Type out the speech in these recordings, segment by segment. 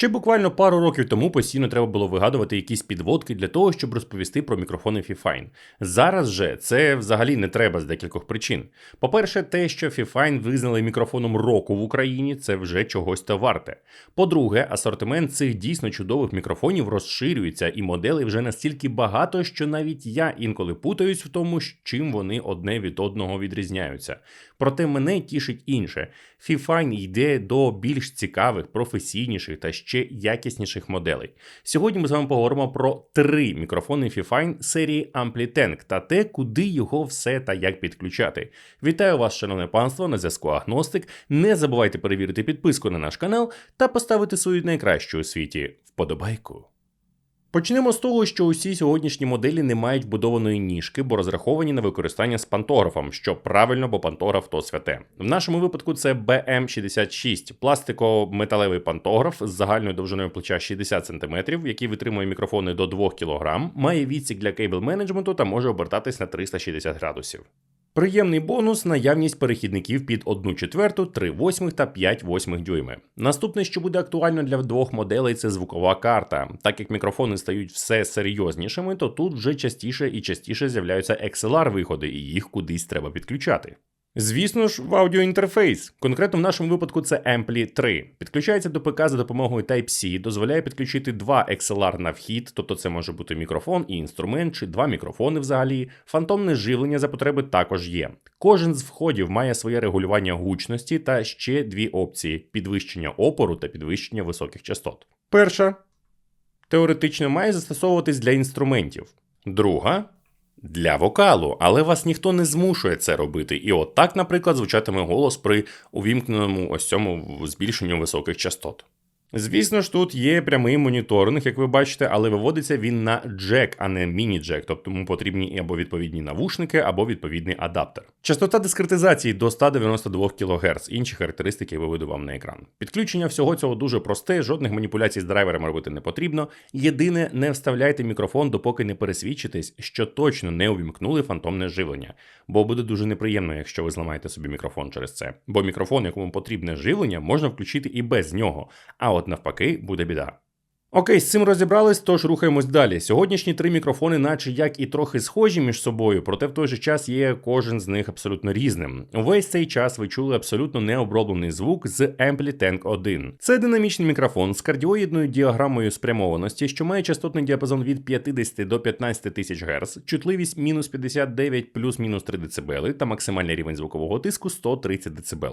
Ще буквально пару років тому постійно треба було вигадувати якісь підводки для того, щоб розповісти про мікрофони Fifine. Зараз же це взагалі не треба з декількох причин. По-перше, те, що Fifine визнали мікрофоном року в Україні, це вже чогось та варте. По-друге, асортимент цих дійсно чудових мікрофонів розширюється, і моделей вже настільки багато, що навіть я інколи путаюсь в тому, з чим вони одне від одного відрізняються. Проте мене тішить інше. Fifine йде до більш цікавих, професійніших та ще якісніших моделей. Сьогодні ми з вами поговоримо про три мікрофони Fifine серії Amplitank та те, куди його все та як підключати. Вітаю вас, шановне панство, на зв'язку Агностик. Не забувайте перевірити підписку на наш канал та поставити свою найкращу у світі вподобайку. Почнемо з того, що усі сьогоднішні моделі не мають вбудованої ніжки, бо розраховані на використання з пантографом, що правильно, бо пантограф то святе. В нашому випадку це BM66, пластико-металевий пантограф з загальною довжиною плеча 60 см, який витримує мікрофони до 2 кг, має відсік для кейбл менеджменту та може обертатись на 360 градусів. Приємний бонус наявність перехідників під 1 четверту, 3 восьмих та 5 восьмих дюйми. Наступне, що буде актуально для двох моделей, це звукова карта. Так як мікрофони стають все серйознішими, то тут вже частіше і частіше з'являються XLR виходи, і їх кудись треба підключати. Звісно ж, в аудіоінтерфейс. Конкретно в нашому випадку це Ampli 3. Підключається до ПК за допомогою Type-C, дозволяє підключити два XLR на вхід, тобто це може бути мікрофон і інструмент, чи два мікрофони взагалі. Фантомне живлення за потреби також є. Кожен з входів має своє регулювання гучності та ще дві опції: підвищення опору та підвищення високих частот. Перша теоретично має застосовуватись для інструментів. Друга для вокалу, але вас ніхто не змушує це робити. І от так, наприклад, звучатиме голос при увімкненому ось цьому збільшенню високих частот. Звісно ж, тут є прямий моніторинг, як ви бачите, але виводиться він на джек, а не міні-джек, тобто йому потрібні або відповідні навушники, або відповідний адаптер. Частота дискретизації до 192 кГц, інші характеристики виведу вам на екран. Підключення всього цього дуже просте, жодних маніпуляцій з драйвером робити не потрібно. Єдине, не вставляйте мікрофон, допоки не пересвідчитесь, що точно не увімкнули фантомне живлення, бо буде дуже неприємно, якщо ви зламаєте собі мікрофон через це. Бо мікрофон, якому потрібне живлення, можна включити і без нього. А от навпаки, буде біда. Окей, з цим розібрались, тож рухаємось далі. Сьогоднішні три мікрофони, наче як і трохи схожі між собою, проте в той же час є кожен з них абсолютно різним. Увесь цей час ви чули абсолютно необроблений звук з Amplitank 1. Це динамічний мікрофон з кардіоїдною діаграмою спрямованості, що має частотний діапазон від 50 до 15 тисяч Гц, чутливість мінус 59 плюс-мінус 3 дБ та максимальний рівень звукового тиску 130 дБ.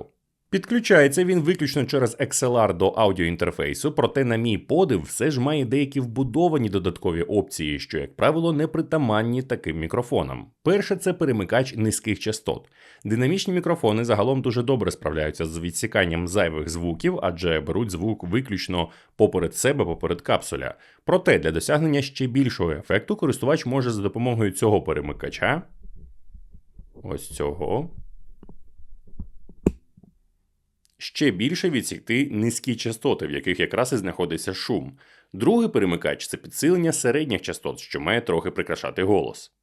Підключається він виключно через XLR до аудіоінтерфейсу, проте, на мій подив, все ж має деякі вбудовані додаткові опції, що, як правило, не притаманні таким мікрофонам. Перше це перемикач низьких частот. Динамічні мікрофони загалом дуже добре справляються з відсіканням зайвих звуків, адже беруть звук виключно поперед себе, поперед капсуля. Проте для досягнення ще більшого ефекту користувач може за допомогою цього перемикача. Ось цього ще більше відсікти низькі частоти, в яких якраз і знаходиться шум. Другий перемикач це підсилення середніх частот, що має трохи прикрашати голос.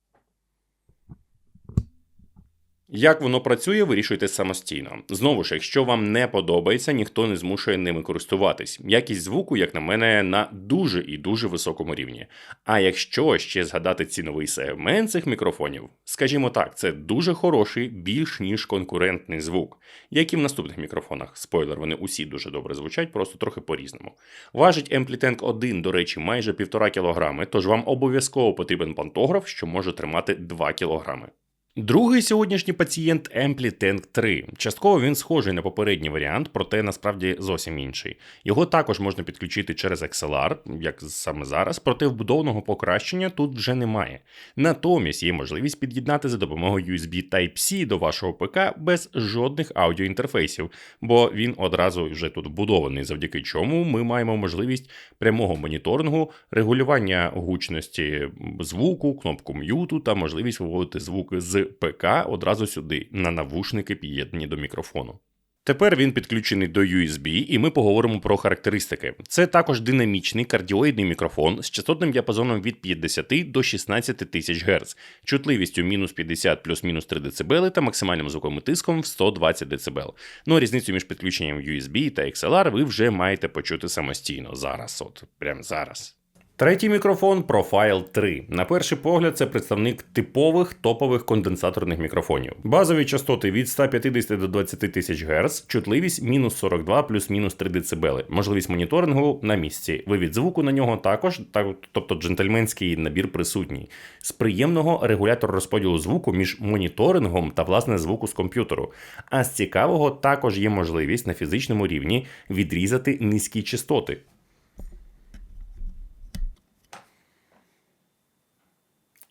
Як воно працює, вирішуйте самостійно. Знову ж, якщо вам не подобається, ніхто не змушує ними користуватись. Якість звуку, як на мене, на дуже і дуже високому рівні. А якщо ще згадати ціновий сегмент цих мікрофонів, скажімо так, це дуже хороший, більш ніж конкурентний звук, як і в наступних мікрофонах. Спойлер, вони усі дуже добре звучать, просто трохи по-різному. Важить Amplitank 1, до речі, майже 1,5 кг, тож вам обов'язково потрібен пантограф, що може тримати 2 кг. Другий сьогоднішній пацієнт Amplitank 3. Частково він схожий на попередній варіант, проте насправді зовсім інший. Його також можна підключити через XLR, як саме зараз, проте вбудованого покращення тут вже немає. Натомість є можливість під'єднати за допомогою USB Type-C до вашого ПК без жодних аудіоінтерфейсів, бо він одразу вже тут вбудований, завдяки чому ми маємо можливість прямого моніторингу, регулювання гучності звуку, кнопку м'юту та можливість виводити звук з ПК одразу сюди, на навушники під'єднані до мікрофону. Тепер він підключений до USB, і ми поговоримо про характеристики. Це також динамічний кардіоїдний мікрофон з частотним діапазоном від 50 до 16 тисяч Гц, чутливістю мінус 50 плюс-мінус 3 дБ та максимальним звуковим тиском в 120 дБ. Ну а різницю між підключенням USB та XLR ви вже маєте почути самостійно зараз, от прямо зараз. Третій мікрофон Profile 3. На перший погляд, це представник типових топових конденсаторних мікрофонів. Базові частоти від 150 до 20 тисяч Гц, чутливість мінус 42 плюс-мінус 3 дБ. Можливість моніторингу на місці. Вивід звуку на нього також, так, тобто джентльменський набір присутній. З приємного регулятор розподілу звуку між моніторингом та власне звуку з комп'ютеру. А з цікавого також є можливість на фізичному рівні відрізати низькі частоти.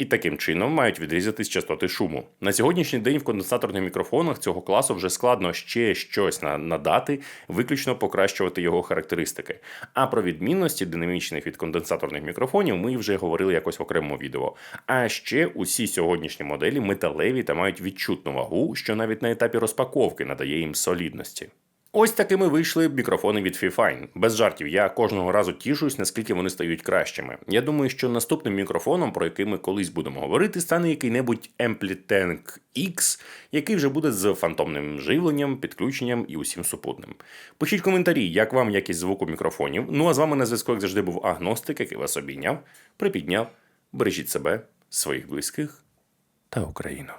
І таким чином мають відрізатись частоти шуму. На сьогоднішній день в конденсаторних мікрофонах цього класу вже складно ще щось надати, виключно покращувати його характеристики. А про відмінності динамічних від конденсаторних мікрофонів ми вже говорили якось в окремому відео. А ще усі сьогоднішні моделі металеві та мають відчутну вагу, що навіть на етапі розпаковки надає їм солідності. Ось такими вийшли мікрофони від Fifine. Без жартів, я кожного разу тішусь, наскільки вони стають кращими. Я думаю, що наступним мікрофоном, про який ми колись будемо говорити, стане який-небудь Amplitank X, який вже буде з фантомним живленням, підключенням і усім супутним. Пишіть коментарі, як вам якість звуку мікрофонів. Ну а з вами на зв'язку, як завжди, був агностик, який вас обійняв, припідняв. Бережіть себе, своїх близьких та Україну.